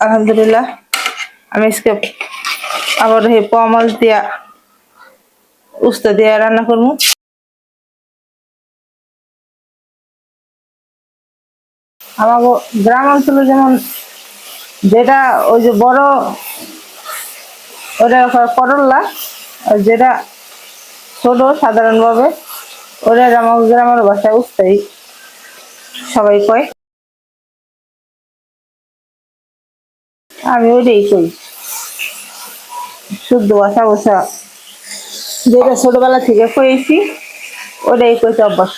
আলহামদুলিল্লাহ। আমি আজকে আবার হে পমাল দিয়া উস্তা দিয়া রান্না করব আমার গ্রাম অঞ্চলে যেমন যেটা ওই যে বড় ওটা করল্লা যেটা ছোট সাধারণভাবে ওটা আমার গ্রামের বাসায় উস্তাই সবাই কয়। আমি ওইটাই করি। শুদ্ধ বসা বসা। যেটা ছোটবেলা থেকে করেছি, ওটাই কইতে অভ্যাস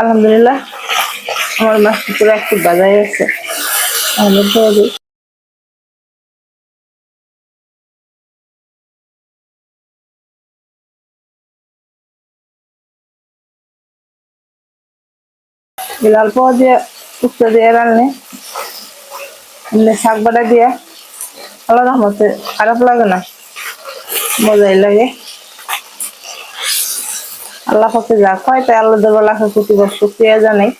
আলহামদুলিল্লাহ, আমার মাছটি পুরো একটু বাজায় আছে আমি পাওয়া দিয়ে উচ্চ দিয়ে রান্নে এমনি শাক বাটা দিয়া আলাদা মতে খারাপ লাগে না। মজাই লাগে। আল্লাহ পাকে যা খায় তাই আল্লাহ দেব প্রতিবার শুক্রিয়া জানাই।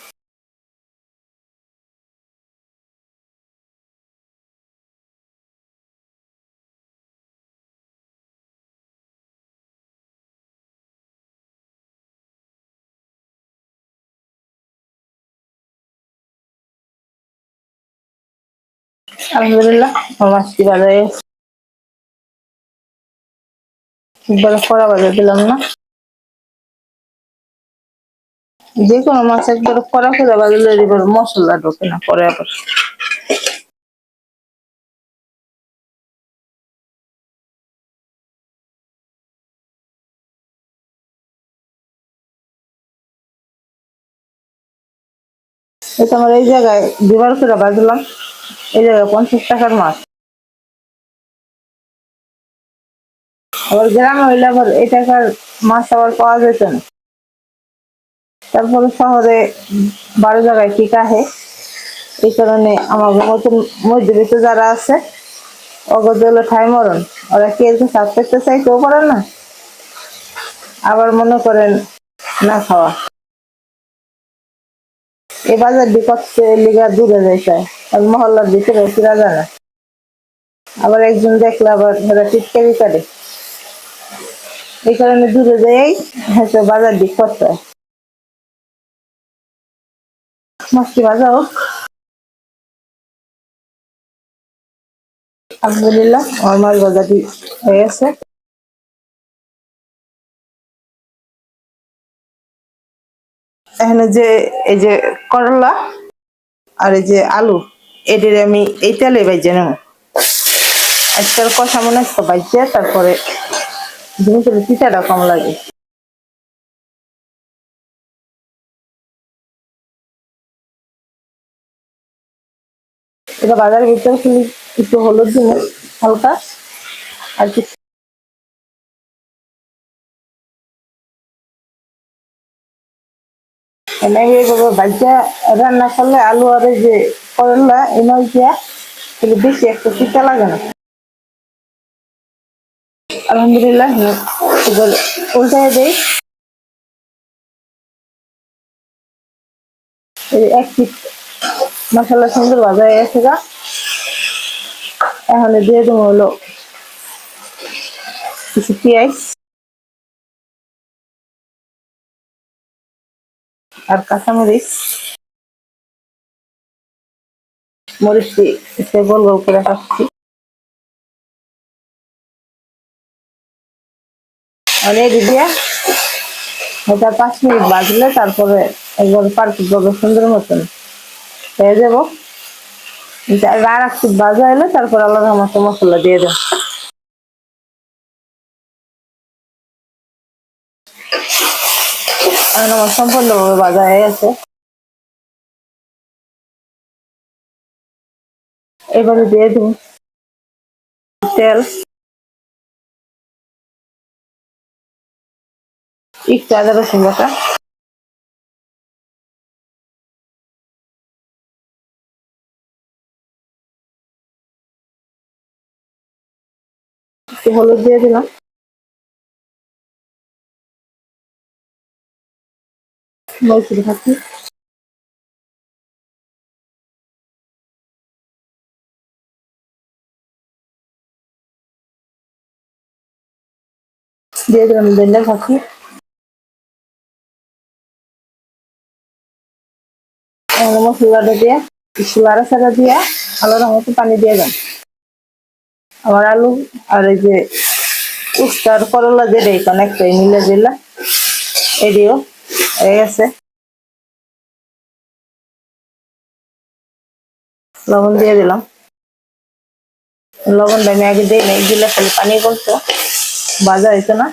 আলহামদুলিল্লাহ, আমার মাছটি বাজারে একবারে কড়া বাজার দিলাম না। যে কোনো মাছ একবার কড়া করে বাজলে এবার মশলা ঢোকে না, পরে আবার। এটা আমার এই জায়গায় দুবার করে বাজলাম। এই জায়গায় পঞ্চাশ টাকার মাছ। আবার গ্রামে হইলে আবার এই টাকার মাছ আবার পাওয়া যেত না। তারপরে শহরে বারো জায়গায় ঠিক আহে এই কারণে আমার মতন মধ্যবিত্ত যারা আছে অগদ হলো ঠাই মরণ। ওরা কে সাপ পেতে চাই কেউ পারে না? আবার মনে করেন না খাওয়া। এই বাজার করতে লিগা দূরে যাইতে আর মহল্লার ভিতরে ফিরা যায় না। আবার একজন দেখলে আবার ধরা টিটকারি করে এই কারণে দূরে যাই হ্যাঁ বাজার দিক করতে হয় মাছটি ভাজা হোক। আলহামদুলিল্লাহ, আমার মাছ ভাজাটি হয়ে গেছে। এখানে যে, এই যে করলা আর এই যে আলু, এদের আমি এই তেলে বাইজে নেব। একটার কষা মনে একটা বাইজে, তারপরে জিনিসের পিঠাটা কম লাগে। এটা বাজারের ভিতরে একটু হলুদ দিন হালকা, আর কি এইভাবে ভাজা রান্না করলে আলু আর যে করলা এমন দিয়া বেশি একটা শীতা লাগে না। আলহামদুলিল্লাহ এবার উল্টায় দেই এক পিস মশলা সুন্দর ভাজা হয়ে গেছে গা। এখন দিয়ে দেবো হলো কিছু পেঁয়াজ। আর কাঁচামরিচ মরিচটি সে গোল গোল করে কাটছি। অনেক দিয়ে, এটা পাঁচ মিনিট বাজলে তারপরে একবার পারফেক্ট ভাবে সুন্দর মতন। হয়ে যাব আর একটু ভাজা এলে তারপর আলাদা মতো মশলা দিয়ে দেব। আমার সম্পূর্ণভাবে ভাজা হয়ে গেছে। এবারে দিয়ে দিন তেল। একটু আদা রসুন বাটা। হলুদ দিয়ে দিলাম। সবাই ভালো থাকুন দিয়ে দিলাম বেন্ডা ফাঁকি। মশলাটা দিয়ে শিলারা সারা দিয়ে আলুর মতো পানি দিয়ে দেন। আমার আলু আর এই যে উস্তার করলা যে দেয় কানেকটাই মিলে দিলাম এদিও হয়ে গেছে লবণ দিয়ে দিলাম। লবণটা আমি আগে দিই নাই দিলে খালি পানি করতো বাজা হইতো না।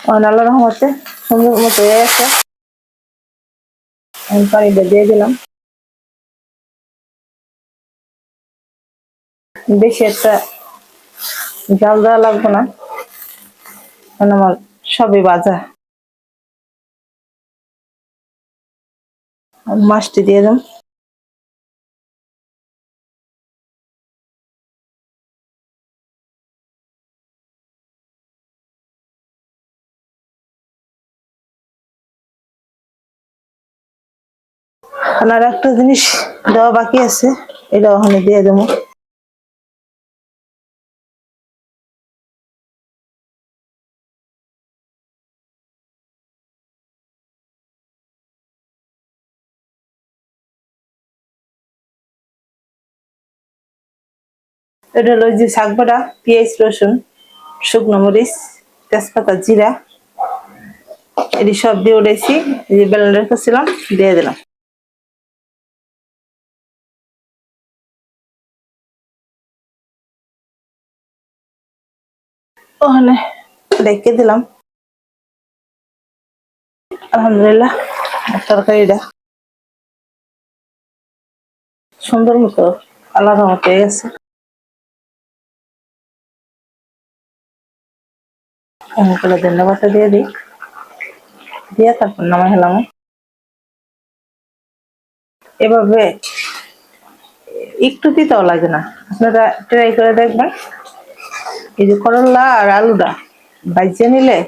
আল্লাহ রহমতে সুন্দর মতো হয়ে গেছে। আমি পানিটা দিয়ে দিলাম। বেশি একটা জাল দেওয়া লাগবে না। কারণ আমার সবই বাজা। মাছটি দিয়ে দিলাম আর একটা জিনিস দেওয়া বাকি আছে এটা ওখানে দিয়ে দেবো। এটা হলো যে শাক বাটা, পেঁয়াজ, রসুন, শুকনো মরিচ, তেজপাতা, জিরা, এটি সব দিয়ে উঠেছি যে বেলন রেখেছিলাম, দিয়ে দিলাম। ওখানে রেখে দিলাম। আলহামদুলিল্লাহ, তরকারিটা সুন্দর মতো আলাদা মতো গেছে। অনেকগুলো ধন্যবাদ দিয়ে দিই দিয়ে তারপর নামাই হেলাম। এভাবে একটু দিতেও লাগে না। আপনারা ট্রাই করে দেখবেন। এই যে করলা আর আলুটা ভাজিয়ে নিলে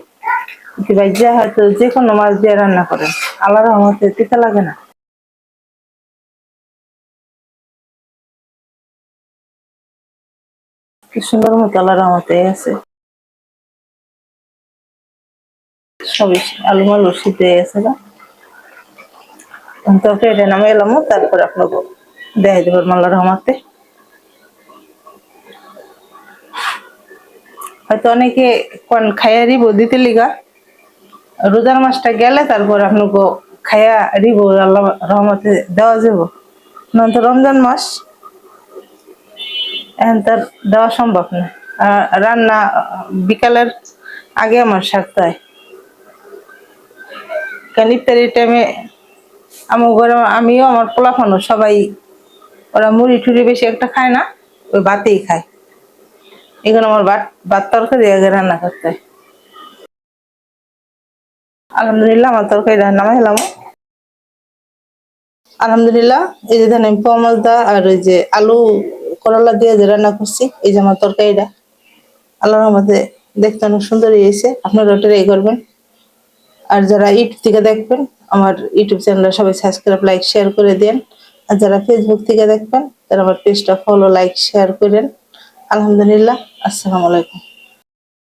ভাজিয়া হয়তো যে কোনো মাছ দিয়ে রান্না করেন। আলাদা রহমতে দিতে লাগে না। কি সুন্দর মতো আল্লাহ রহমতে আছে। সবই আলু মালু সিদ্ধ হয়ে গেছে তরকারিটা নামে এলাম, তারপর আপনাকে দেখাই দেবো আল্লাহ রহমতে হয়তো অনেকে কোন খাইয়া রিব দিতে লিগা। রোজার মাসটা গেলে তারপর আপনাকে খাইয়া রিব আল্লাহ রহমতে দেওয়া যাব। নন তো রমজান মাস, এখন তার দেওয়া সম্ভব না। রান্না বিকালের আগে আমার সারতে হয়। কারণ টাইমে আমার ঘরে আমিও আমার পোলাফানো সবাই ওরা মুড়ি টুড়ি বেশি একটা খায় না, ওই ভাতেই খায়। এখানে আমার ভাত ভাত তরকারি আগে রান্না করতে হয়। আলহামদুলিল্লাহ আমার তরকারি রান্না হলাম আলহামদুলিল্লাহ, এই যে ধরেন পমলদা আর ওই যে আলু করলা দিয়ে যে রান্না করছি, এই যে আমার তরকারিটা। আল্লাহর রহমতে দেখতে অনেক সুন্দর হয়েছে। আপনারা ট্রাই করবেন। আর যারা ইউটিউব থেকে দেখবেন, আমার ইউটিউব চ্যানেলটা সবাই সাবস্ক্রাইব লাইক শেয়ার করে দেন। আর যারা ফেসবুক থেকে দেখবেন, তারা আমার পেজটা ফলো লাইক শেয়ার করেন। আলহামদুলিল্লাহ, আসসালামু আলাইকুম।